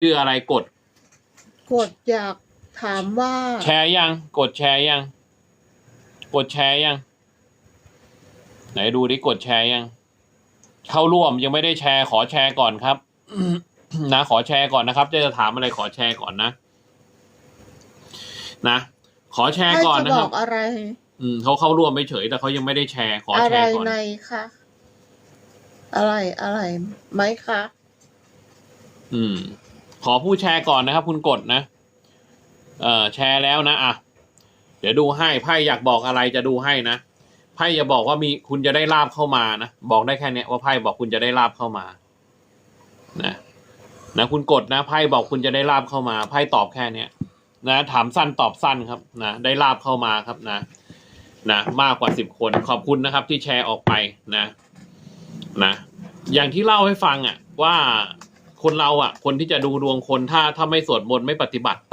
ชื่ออะไรกด กดอยากถามว่า แชร์ยัง กดแชร์ยัง กดแชร์ยัง ไหนดูดิกดแชร์ยัง เข้าร่วมยังไม่ได้แชร์ขอแชร์ก่อนครับ นะขอแชร์ก่อนนะครับจะจะถามอะไรขอแชร์ก่อนนะ นะขอแชร์ให้ก่อนจะนะบครัอบ กอะไร อืมเขาเข้าร่วมไม่เฉยแต่เขายังไม่ได้แชร์ขออะแชไรร์ก่อน ในคะอะไรอะไรไหมคะ อืม ขอผู้แชร์ก่อนนะครับ คุณกดนะ เอ่อแชร์แล้วนะอะเดี๋ยวดูให้ไพ่อยากบอกอะไรจะดูให้นะไพ่อย่าบอกว่ามีคุณจะได้ลาบเข้ามานะบอกได้แค่เนี้ยว่าไพ่บอกคุณจะได้ลาบเข้ามา นะนะคุณกดนะไพ่บอกคุณจะได้ลาบเข้ามาไพ่ตอบแค่เนี้ยนะ ถามสั้นตอบสั้นครับนะได้ลาบเข้ามาครับนะนะมากกว่าสิบคนขอบคุณนะครับที่แชร์ออกไปนะ นะ อย่างที่เล่าให้ฟังอะ ว่า คนเราอะ คนที่จะดูดวงคนถ้าถ้าไม่สวดมนต์ไม่ปฏิบัติตาม